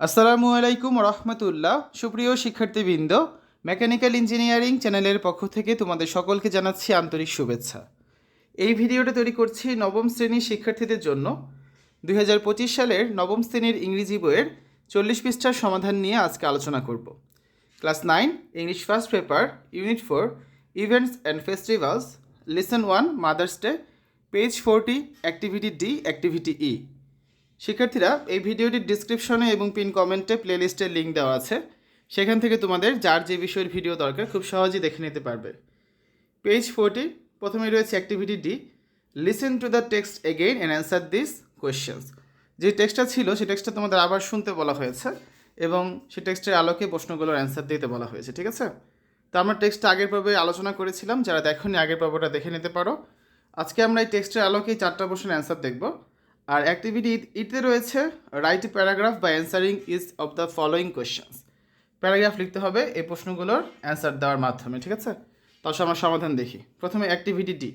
আসসালামু আলাইকুম রহমতুল্লাহ। সুপ্রিয় শিক্ষার্থীবৃন্দ, মেকানিক্যাল ইঞ্জিনিয়ারিং চ্যানেলের পক্ষ থেকে তোমাদের সকলকে জানাচ্ছি আন্তরিক শুভেচ্ছা। এই ভিডিওটা তৈরি করছি নবম শ্রেণির শিক্ষার্থীদের জন্য। দু হাজার পঁচিশ সালের নবম শ্রেণির ইংরেজি বইয়ের চল্লিশ পৃষ্ঠার সমাধান নিয়ে আজকে আলোচনা করব। Class nine, English first paper, unit four, events and festivals lesson one, mother's day, page forty, activity D, activity E. শিক্ষার্থীরা, এই ভিডিওটির ডিসক্রিপশনে এবং পিন কমেন্টে প্লেলিস্টের লিঙ্ক দেওয়া আছে। সেখান থেকে তোমাদের যার যে বিষয়ের ভিডিও দরকার, খুব সহজেই দেখে নিতে পারবে। পেজ ফোরটি প্রথমে রয়েছে activity D listen to the text again and answer this questions যে টেক্সটটা ছিল সেই টেক্সটটা তোমাদের আবার শুনতে বলা হয়েছে এবং সেই টেক্সটের আলোকে প্রশ্নগুলোর অ্যান্সার দিতে বলা হয়েছে, ঠিক আছে? তো আমরা টেক্সটটা আগের পর্বে আলোচনা করেছিলাম, যারা দেখোনি আগের পর্বটা দেখে নিতে পারো। আজকে আমরা এই টেক্সটের আলোকেই চারটা প্রশ্নের অ্যান্সার দেখব। আর অ্যাক্টিভিটি ইতে রয়েছে রাইট প্যারাগ্রাফ বা answering each of the following questions paragraph লিখতে হবে এই প্রশ্নগুলোর অ্যান্সার দেওয়ার মাধ্যমে, ঠিক আছে? তাহলে আমরা সমাধান দেখি। প্রথমে activity D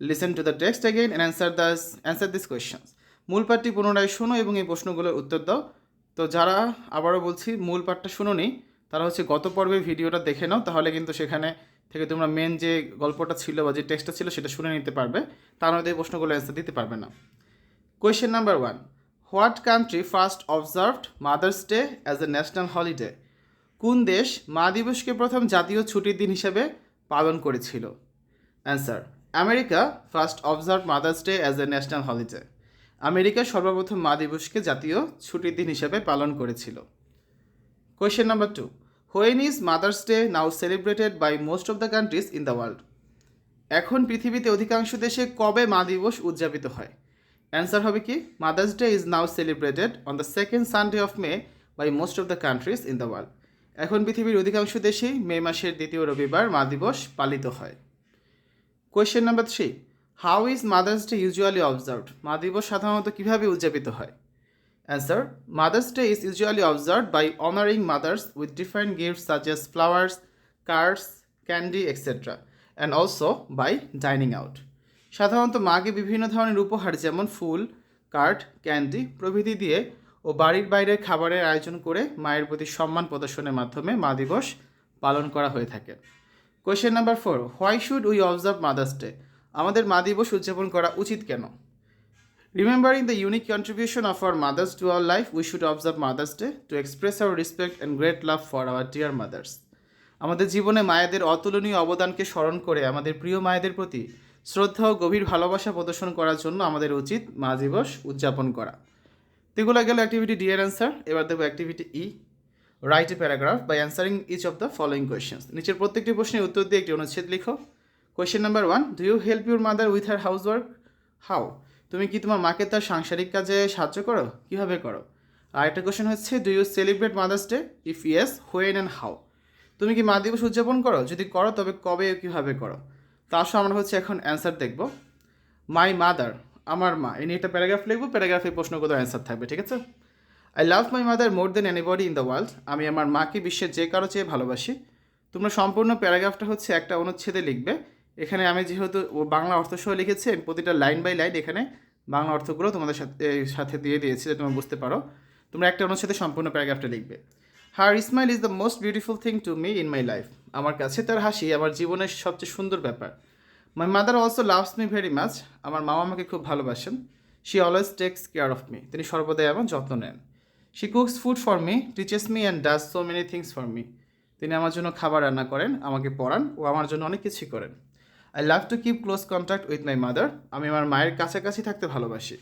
listen to the text again and answer the answer this questions মূল পাঠটি পুনরায় শোনো এবং এই প্রশ্নগুলোর উত্তর দাও। তো যারা আবারও বলছি, মূল পাঠটা শুনো নি তারা হচ্ছে গত পর্বের ভিডিওটা দেখে নাও, তাহলে কিন্তু সেখানে থেকে তোমরা মেন যে গল্পটা ছিল বা যে টেক্সটটা ছিল, সেটা শুনে নিতে পারবে। তার মধ্যে এই প্রশ্নগুলো অ্যান্সার দিতে পারবে না। Question number one what country first observed mother's day as a national holiday কোন দেশ মা দিবসকে প্রথম জাতীয় ছুটির দিন হিসেবে পালন করেছিল? Answer America first observe mother's day as a national holiday America সর্বপ্রথম মা দিবসকে জাতীয় ছুটির দিন হিসেবে পালন করেছিল। Question number two when is mother's day now celebrated by most of the countries in the world এখন পৃথিবীতে অধিকাংশ দেশে কবে মা দিবস উদযাপিত হয়? অ্যান্সার হবে কি? Mother's day is now celebrated on the second Sunday of May by most of the countries in the world এখন পৃথিবীর অধিকাংশ দেশেই মে মাসের দ্বিতীয় রবিবার মা দিবস পালিত হয়। Question number three how is mother's day usually observed মা দিবস সাধারণত কীভাবে উদযাপিত হয়? Answer mother's day is usually observed by honouring mothers with different gifts such as flowers cards candy etcetera and also by dining out সাধারণত মাকে বিভিন্ন ধরনের উপহার যেমন ফুল, কার্ড, ক্যান্ডি প্রভৃতি দিয়ে ও বাড়ির বাইরে খাবারের আয়োজন করে মায়ের প্রতি সম্মান প্রদর্শনের মাধ্যমে মা দিবস পালন করা হয়ে থাকে। Question number four why should we observe mother's day আমাদের মা দিবস উদযাপন করা উচিত কেন? Remembering the unique contribution of our mothers to our life we should observe mother's day to express our respect and great love for our dear mothers আমাদের জীবনে মায়েদের অতুলনীয় অবদানকে স্মরণ করে আমাদের প্রিয় মায়েদের প্রতি শ্রদ্ধা ও গভীর ভালোবাসা প্রদর্শন করার জন্য আমাদের উচিত মা দিবস উদযাপন করা। তো এগুলো গেল অ্যাক্টিভিটি ডি এর অ্যান্সার এবার দেবো activity E write a paragraph by answering each of the following questions নিচের প্রত্যেকটি প্রশ্নের উত্তর দিয়ে একটি অনুচ্ছেদ লিখো। Question number one do you help your mother with her house work how তুমি কি তোমার মাকে তার সাংসারিক কাজে সাহায্য করো? কীভাবে করো? আর একটা কোয়েশ্চেন হচ্ছে do you celebrate mother's day if yes when and how তুমি কি মা দিবস উদযাপন করো? যদি করো, তবে কবে কীভাবে করো? তা আসলে আমরা হচ্ছে এখন অ্যান্সার দেখব। মাই মাদার আমার মা, এই নিয়ে একটা প্যারাগ্রাফ লিখব প্যারাগ্রাফে প্রশ্নগুলো অ্যান্সার থাকবে, ঠিক আছে? I love my mother more than anybody in the world আমি আমার মাকে বিশ্বের যে কারও চেয়ে ভালোবাসি। তোমরা সম্পূর্ণ প্যারাগ্রাফটা হচ্ছে একটা অনুচ্ছেদে লিখবে। এখানে আমি যেহেতু ও বাংলা অর্থসহ লিখেছি, আমি প্রতিটা লাইন বাই লাইন এখানে বাংলা অর্থগুলো তোমাদের সাথে সাথে দিয়ে দিয়েছি যে তোমরা বুঝতে পারো। তোমরা একটা অনুচ্ছেদে সম্পূর্ণ প্যারাগ্রাফটা লিখবে। Her smile is the most beautiful thing to me in my life আমার কাছে তার হাসি আমার জীবনের সবচেয়ে সুন্দর ব্যাপার। My mother also loves me very much আমার মা আমাকে খুব ভালোবাসেন। She always takes care of me তিনি সর্বদাই আমার যত্ন নেন। She cooks food for me teaches me and does so many things for me তিনি আমার জন্য খাবার রান্না করেন, আমাকে পড়ান ও আমার জন্য অনেক কিছুই করেন। I love to keep close contact with my mother আমি আমার মায়ের কাছাকাছি থাকতে ভালোবাসি।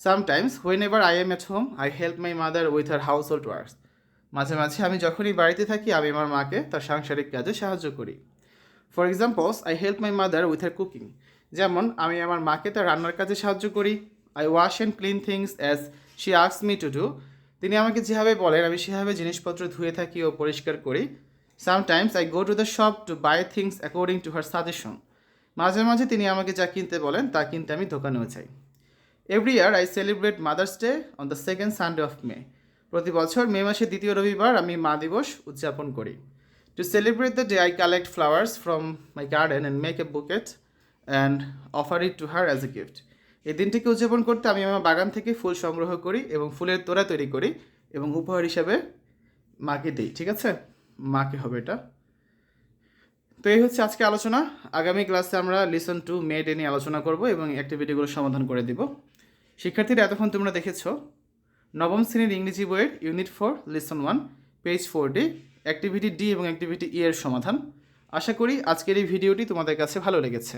Sometimes whenever I am at home I help my mother with her household works মাঝে মাঝে আমি যখনই বাড়িতে থাকি, আমি আমার মাকে তার সাংসারিক কাজে সাহায্য করি। For examples I help my mother with her cooking যেমন, আমি আমার মাকে তার রান্নার কাজে সাহায্য করি। I wash and clean things as she asks me to do তিনি আমাকে যেভাবে বলেন, আমি সেভাবে জিনিসপত্র ধুয়ে থাকি ও পরিষ্কার করি। Sometimes I go to the shop to buy things according to her suggestion মাঝে মাঝে তিনি আমাকে যা কিনতে বলেন, তা কিনতে আমি দোকানেও চাই every year I celebrate mother's day on the second Sunday of May প্রতি বছর মে মাসের দ্বিতীয় রবিবার আমি মা দিবস উদযাপন করি। To celebrate the day I collect flowers from my garden and make a bouquet and offer it to her as a gift এই দিনটিকে উদযাপন করতে আমি আমার বাগান থেকে ফুল সংগ্রহ করি এবং ফুলের তোড়া তৈরি করি এবং উপহার হিসাবে মাকে দিই, ঠিক আছে? মাকে হবে এটা। তো এই হচ্ছে আজকে আলোচনা। আগামী ক্লাসে আমরা লিসন টু মেড নিয়ে আলোচনা করব এবং অ্যাক্টিভিটিগুলো সমাধান করে দিব। শিক্ষার্থীরা, এতক্ষণ তোমরা দেখেছ নবম শ্রেণির ইংরেজি বইয়ের unit four, lesson one, page forty, activity D এবং অ্যাক্টিভিটি ই এর সমাধান। আশা করি আজকের এই ভিডিওটি তোমাদের কাছে ভালো লেগেছে।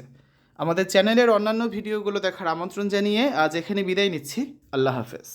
আমাদের চ্যানেলের অন্যান্য ভিডিওগুলো দেখার আমন্ত্রণ জানিয়ে আজ এখানে বিদায় নিচ্ছি। আল্লাহ হাফেজ।